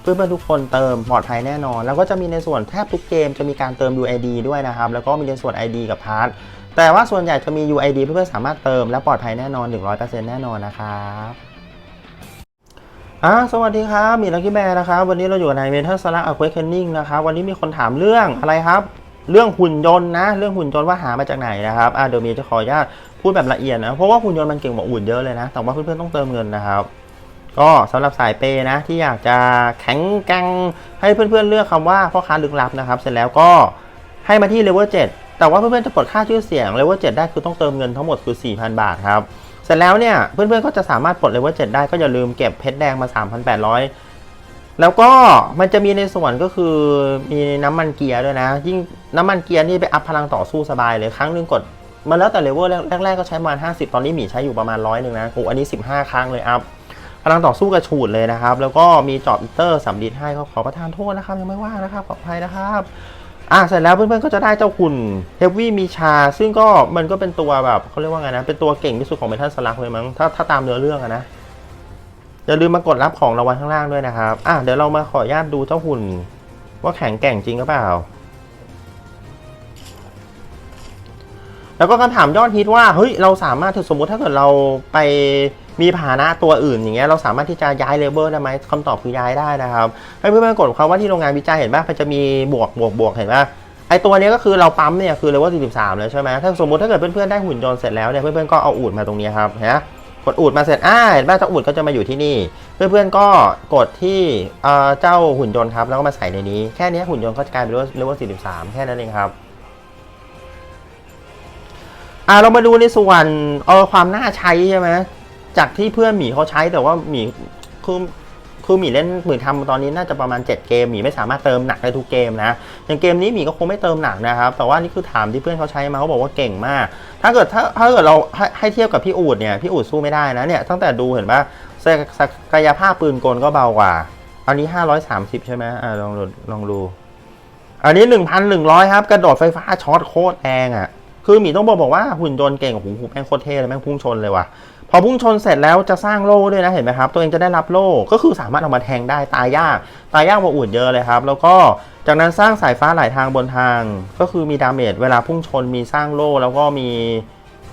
เพื่อนๆทุกคนเติมปลอดภัยแน่นอน แล้วก็จะมีในส่วนแทบทุกเกมจะมีการเติม UID ด้วยนะครับ แล้วก็มีในส่วน ID กับพาร์ทแต่ว่าส่วนใหญ่จะมี UID เพื่อนๆสามารถเติมและปลอดภัยแน่นอน 100%แน่นอนนะครับอ่าสวัสดีครับ มีลักกี้แบร์นะครับ วันนี้เราอยู่ใน Metal Slug Awakening นะครับ วันนี้มีคนถามเรื่องอะไรครับ เรื่องหุ่นยนต์นะ เรื่องหุ่นยนต์ว่าหามาจากไหนนะครับอ่าเดี๋ยวมีจะขออนุญาตพูดแบบละเอียดนะ เพราะว่าหุ่นยนต์มันเก่งกว่าอุ่นเยอะเลยนะ แต่ว่าเพื่อนๆต้องเติมเงินนะครับ ก็สำหรับสายเปย์นะที่อยากจะแข็งแกร่งให้เพื่อนๆเลือกคำว่าพ่อค้าลึกลับนะครับ เสร็จแล้วก็ให้มาที่เลเวล7แต่ว่าเพื่อนๆจะปลดค่าชื่อเสียงเลเวล7ได้คือต้องเติมเงินทั้งหมดคือ 4,000 บาทครับ เสร็จแล้วเนี่ยเพื่อนๆก็จะสามารถปลดเลเวล7ได้ก็อย่าลืมเก็บเพชรแดงมา 3,800 แล้วก็มันจะมีในส่วนก็คือมีน้ำมันเกียร์ด้วยนะ ยิ่งน้ำมันเกียร์นี่ไปอัพพลังต่อสู้สบายเลยครั้งหนึงกดมาแล้วแต่เลเวลแรกๆก็ใช้ประมาณ50 ตอนนี้หมีใช้อยู่ประมาณร้อยหนึ่งนะโอ้อันนี้ 15 ครั้งเลยอัพ พลังต่อสู้กระฉูดเลยนะครับ แล้วก็มีจอบอิเตอร์สำลีให้ก็ขอประทานโทษนะครับ ยังไม่ว่างนะครับขออภัยนะครับอะเสร็จแล้วเพื่อนๆก็จะได้เจ้าหุ่นเฮฟวี่มีชา ซึ่งก็มันก็เป็นตัวแบบเขาเรียกว่าไงนะ เป็นตัวเก่งที่สุดของเมทัลสลักเลยมั้งถ้าถ้าตามเนื้อเรื่องอะนะอย่าลืมมากดรับของรางวัลข้างล่างด้วยนะครับอะเดี๋ยวเรามาขออนุญาตดูเจ้าหุ่น ว่าแข็งแกร่งจริงหรือเปล่า แล้วก็คำถามยอดฮิตว่าเฮ้ยเราสามารถถือสมมุติถ้าเกิดเราไป มีพานะตัวอื่นอย่างเงี้ยเราสามารถที่จะย้ายเลเวลได้ไหมคำตอบคือย้ายได้นะครับให้เพื่อนๆกดคำว่าที่โรงงานวิจัยเห็นป่ะมันจะมีบวกบวกบวกเห็นป่ะไอตัวนี้ก็คือเราปั๊มเนี่ยคือเลเวล43เลยใช่ไหมถ้าสมมติถ้าเกิดเพื่อนๆได้หุ่นยนต์เสร็จแล้วเนี่ยเพื่อนๆก็เอาอูดมาตรงนี้ครับนไหมกดอูดมาเสร็จอ่าเห็นป่ะเจ้าอูดก็จะมาอยู่ที่นี่ เพื่อนๆก็กดที่เจ้าหุ่นยนต์ครับแล้วก็มาใส่ในนี้แค่นี้หุ่นยนต์ก็จะกลายเป็นเลเวล43 แค่นั้นเองครับอ่าเรามาดูในส่วนเออความน่าใช้ใช่ไหม จากที่เพื่อนหมีเขาใช้แต่ว่าหมีคือคือหมีเล่นหมีทำตอนนี้น่าจะประมาณ 7 เกมหมีไม่สามารถเติมหนักได้ทุกเกมนะอย่างเกมนี้หมีก็คงไม่เติมหนักนะครับแต่ว่านี่คือถามที่เพื่อนเขาใช้มาเขาบอกว่าเก่งมาก ถ้าเกิดถ้าถ้าเกิดเราให้ให้เทียบกับพี่อูดเนี่ยพี่อูดสู้ไม่ได้นะเนี่ยตั้งแต่ดูเห็นปะศักศักยภาพปืนกลก็เบากว่า อันนี้ 530 ใช่ไหมอ่าลองดูลองดูอันนี้ 1,100 ครับ กระโดดไฟฟ้าช็อตโคตรแรงอะคือหมีต้องบอกบอกว่าหุ่นยนต์เก่งโอ้โหแม่งโคตรเท่เลยแม่งพุ่งชนเลยว่ะ พอพุ่งชนเสร็จแล้วจะสร้างโล่ด้วยนะเห็นไหมครับ ตัวเองจะได้รับโล่ก็คือสามารถเอามาแทงได้ตายยาก ตายยากกว่าอุ่นเยอะเลยครับ แล้วก็จากนั้นสร้างสายฟ้าหลายทางบนทาง ก็คือมีดาเมจเวลาพุ่งชนมีสร้างโล่แล้วก็มี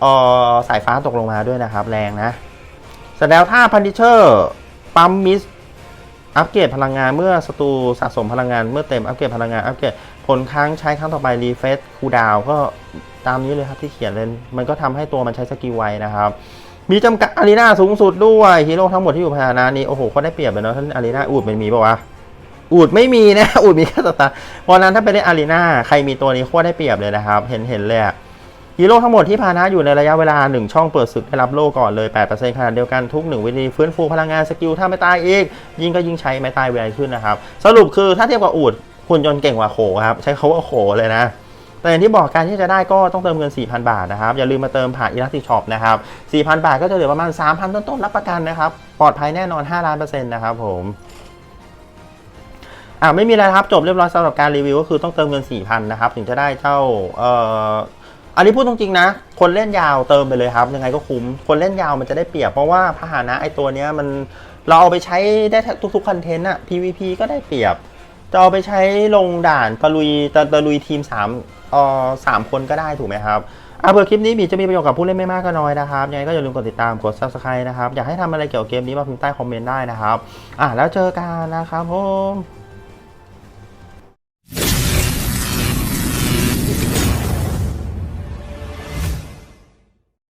เอ่อสายฟ้าตกลงมาด้วยนะครับ แรงนะเสร็จแล้วถ้าพันดิเชอร์ปั๊มมิสอัปเกรดพลังงานเมื่อศัตรูสะสมพลังงานเมื่อเต็มอัปเกรดพลังงานอัปเกรดผลครั้งใช้ครั้งต่อไปรีเฟซคูดาวก็ตามนี้เลยครับที่เขียนเลยมันก็ทำให้ตัวมันใช้สกิลไวนะครับ มีจำกัดอารีนาสูงสุดด้วยฮีโร่ทั้งหมดที่อยู่ภายในนี้โอ้โหเขาได้เปรียบเลยเนาะท่านอารีนาอูดมันมีปะวะอูดไม่มีนะอูดมีแค่สตาร์เพราะนั้นถ้าไปได้อารีนาใครมีตัวนี้โคตรได้เปรียบเลยนะครับ เห็นเห็นเลยอะฮีโร่ทั้งหมดที่พานะอยู่ในระยะเวลา 1 ช่องเปิดศึกได้รับโล่ก่อนเลย 8%ขนาดเดียวกันทุก 1 วิธีฟื้นฟูพลังงานสกิลถ้าไม่ตายอีก ยิ่งก็ยิ่งใช้ไม่ตายไวขึ้นนะครับ สรุปคือถ้าเทียบกับอูดหุ่นยนต์เก่งกว่าโขครับ ใช้เขาว่าโขเลยนะ แต่อย่างที่บอกการที่จะได้ก็ต้องเติมเงิน 4,000 บาทนะครับ อย่าลืมมาเติมผ่านอีลักติช็อปนะครับ 4,000 บาทก็จะเหลือประมาณ 3,000 ต้นๆ รับประกันนะครับ ปลอดภัยแน่นอน 5 ล้านเปอร์เซ็นต์นะครับผมอ่าไม่มีอะไรครับ จบเรียบร้อยสำหรับการรีวิวก็คือต้องเติมเงิน 4,000 นะครับ ถึงจะได้เจ้าเอ่ออันนี้พูดตรงๆนะ คนเล่นยาวเติมไปเลยครับ ยังไงก็คุ้ม คนเล่นยาวมันจะได้เปรียบ เพราะว่าพาหนะไอตัวเนี้ยมันเราเอาไปใช้ได้ทุกๆคอนเทนต์อะ PVP ก็ได้เปรียบ จะเอาไปใช้ลงด่านตะลุยตะตะลุยทีม 3 เอ่อสามคนก็ได้ถูกไหมครับอะเผื่อคลิปนี้มีจะมีประโยชน์กับผู้เล่นไม่มากก็น้อยนะครับยังไงก็อย่าลืมกดติดตามกด subscribe นะครับ อยากให้ทำอะไรเกี่ยวกับเกมนี้มาพิมพ์ใต้คอมเมนต์ได้นะครับอะแล้วเจอกันนะครับผม